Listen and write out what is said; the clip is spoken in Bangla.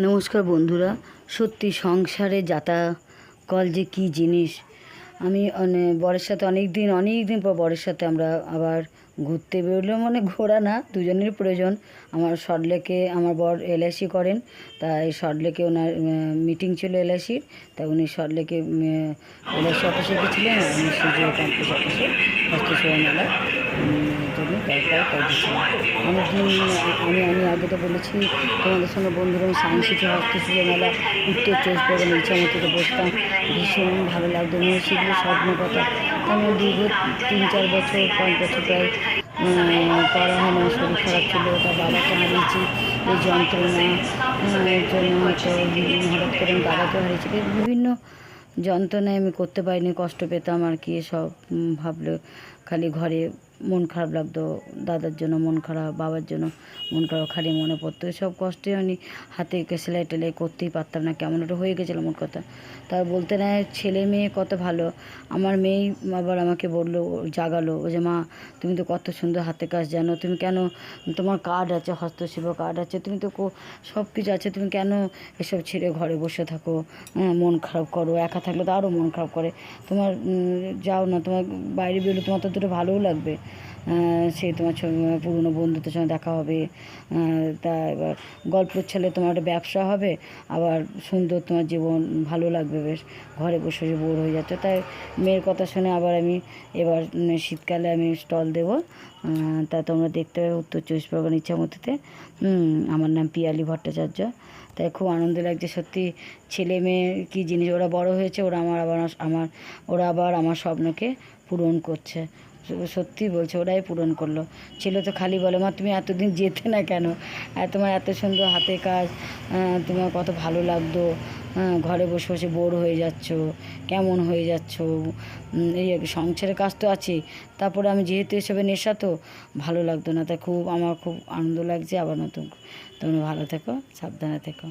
নমস্কার বন্ধুরা, সত্যি সংসারে যাতা কল যে কী জিনিস। আমি অনে বরের সাথে অনেক দিন অনেক দিন পর বরের সাথে আমরা আবার ঘুরতে বেরোলাম মানে ঘোরা না দুজনের প্রয়োজন। আমার সল্টলেকে আমার বর এলআইসি করেন, তাই সল্টলেকে ওনার মিটিং ছিল এলআইসির তাই উনি সল্টলেকে এলআইসি অফিসে গেছিলেন আমি সুযোগ ক্যাম্পাস অফিসে হস্তশিল্প মেলা জন্য দরকার অনেকদিন আমি আমি আগে তো বলেছি, তোমাদের সঙ্গে বন্ধুরা, আমি সায়েন্স সিটি হস্তশিল্প মেলা উত্তর চব্বিশ পরগনা ইচ্ছামতিতে বসতাম, ভীষণ ভালো লাগতো সেগুলো স্বপ্ন কথা আমি দীর্ঘ তিন চার বছর, পাঁচ বছর প্রায় করা না শরীর খারাপ ছিল, তার বাবাকে হারিয়েছি, এই যন্ত্রণা এর জন্য হঠাৎ করে আমি দাদাকে হারিয়েছি। বিভিন্ন যন্ত্রণায় আমি করতে পারিনি, কষ্ট পেতাম আর কি সব ভাবলে, খালি ঘরে মন খারাপ লাগতো, দাদার জন্য মন খারাপ, বাবার জন্য মন খারাপ, খালি মনে পড়তো। সব কষ্টে আমি হাতে সেলাই টেলাই করতেই পারতাম না, কেমন একটা হয়ে গেছিল মোট কথা। তার বলতে না, ছেলে মেয়ে কত ভালো। আমার মেয়েই আবার আমাকে বলল, জাগালো ও যে মা, তুমি তো কত সুন্দর হাতে কাজ জানো, তুমি কেন তোমার কার্ড আছে, হস্তশিল্প কার্ড আছে, তুমি তো সব কিছু আছে, তুমি কেন এসব ছেড়ে ঘরে বসে থাকো? মন খারাপ করো, একা থাকলে তো আরও মন খারাপ করে। তোমার যাও না, তোমার বাইরে বেরোলে তোমার তো দুটো ভালোও লাগবে। সে তোমার পুরনো বন্ধুদের সঙ্গে দেখা হবে। তা এবার গল্প ছেলে তোমার একটা ব্যবসা হবে, আবার সুন্দর তোমার জীবন, ভালো লাগবে বেশ। ঘরে বসে বসে বোর হয়ে যাচ্ছে। তাই মেয়ের কথা শুনে আবার আমি এবার শীতকালে আমি স্টল দেবো। তা তোমরা দেখতে পাবে উত্তর চব্বিশ পরগনা ইচ্ছামতিতে। আমার নাম পিয়ালি ভট্টাচার্য। তাই খুব আনন্দ লাগছে সত্যি। ছেলে মেয়ে কী জিনিস, ওরা বড় হয়েছে, ওরা আমার আবার আমার ওরা আবার আমার স্বপ্নকে পূরণ করছে। সত্যি বলছে, ওরাই পূরণ করল। ছিল তো খালি বলে, মা, তুমি এতদিন যেতে না কেন? আর তোমার এত সুন্দর হাতে কাজ তোমার কত ভালো লাগতো। ঘরে বসে বসে বোর হয়ে যাচ্ছ, কেমন হয়ে যাচ্ছ? এই সংসারের কাজ তো আছেই। তারপরে আমি যেহেতু এসবে নেশা তো, ভালো লাগতো না। তাই খুব, আমার খুব আনন্দ লাগছে আবার নতুন তোমরা ভালো থেকো, সাবধানে থেকো।